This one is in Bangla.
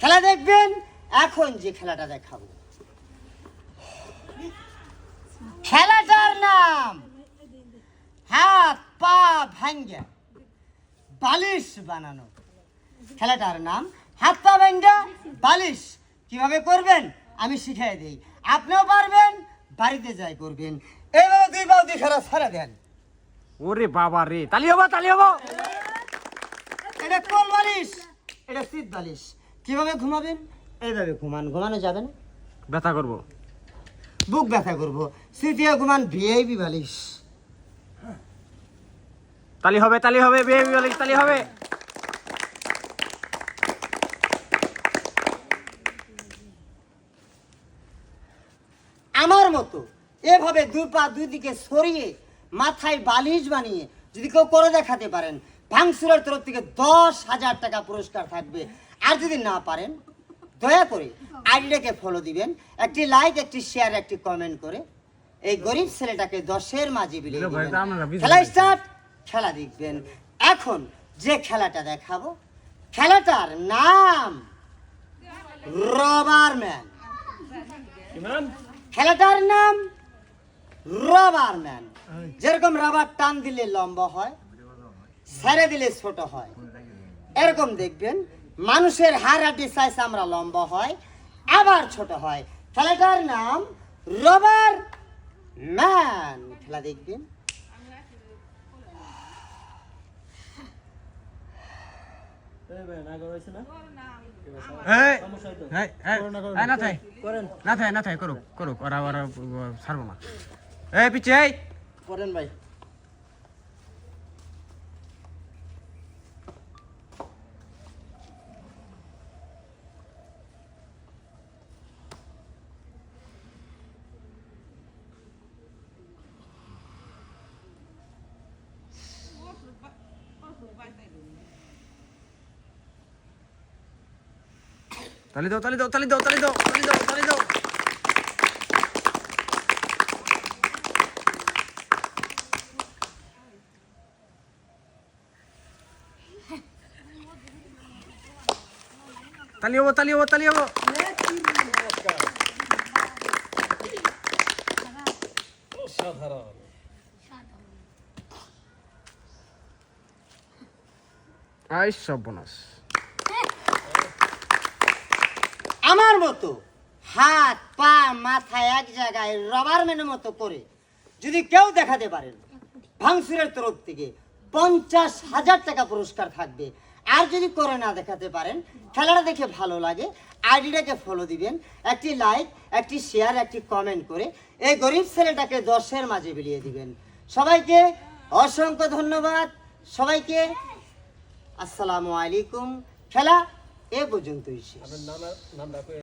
খেলা দেখবেন? এখন যে খেলাটা দেখাবো। খেলাটার নাম হাত পা ভাঙ্গা বালিশ বানানো। খেলাটার নাম হাত পা ভাঙ্গা বালিশ। কীভাবে করবেন? আমি শিখিয়ে দিই। আপনিও পারবেন বাড়িতে যাই করবেন। এইভাবে দুই বাউ দুই খেলা ছাড়া দেন। ওরে বাবা রে তালি হব তালি হব। এটা কোল বালিশ? এটা শীত বালিশ। কীভাবে ঘুমাবেন? এইভাবে ঘুমান ঘুমানো যাবে না। ব্যথা করব। বুক ব্যথা করব। স্মৃতিও ঘুমান ভিআইপি বালিশ। তালি হবে তালি হবে বেবি বালিশ তালি হবে। আমার মতো এভাবে দুই পা দুই দিকে সরিয়ে মাথায় বালিশ বানিয়ে যদি কেউ করে দেখাতে পারেন ভাংসুরের তরফ থেকে দশ হাজার টাকা পুরস্কার থাকবে। আর যদি না পারেন দয়া করে আইডিটাকে ফলো দিবেন। একটি লাইক একটি শেয়ার একটি কমেন্ট করে এই গরিব ছেলেটাকে দশের মাঝে বিলিয়ে দিবেন। খেলা স্টার্ট খেলা দেখবেন। এখন যে খেলাটা দেখাবো খেলাটার নাম রবার ম্যান। খেলাটার নাম রবার ম্যান। যেরকম রাবার টান দিলে লম্বা হয় ছেড়ে দিলে ছোট হয় এরকম দেখবেন মানুষের হাড়াটি সাইজ আমরা লম্বা হয় আবার ছোট হয়। খেলাটার নাম রবার ম্যান। খেলা দেখবেন। না থাই করুক করুক ওরা ওরা ছাড়বো না। এই পিছে এই করেন ভাই। তালি দাও তালি দাও তালি দাও তালি দাও তালি দাও তালি দাও। তালি হব তালি হব তালি হব। আই সর্বনাশ। আমার মতো হাত, পা, মাথা এক জায়গায় রবার ম্যানের মতো করে যদি কেউ দেখাতে পারেন ভাংসুরের তরফ থেকে পঞ্চাশ হাজার টাকা পুরস্কার থাকবে। আর যদি করে না দেখাতে পারেন, খেলাটা দেখে ভালো লাগে, আইডিটাকে ফলো দিবেন, একটি লাইক একটি শেয়ার একটি কমেন্ট করে এই গরিব ছেলেটাকে দশের মাঝে বিলিয়ে দিবেন। সবাইকে অসংখ্য ধন্যবাদ। সবাইকে আসসালামু আলাইকুম। খেলা এ পর্যন্তই শেষ।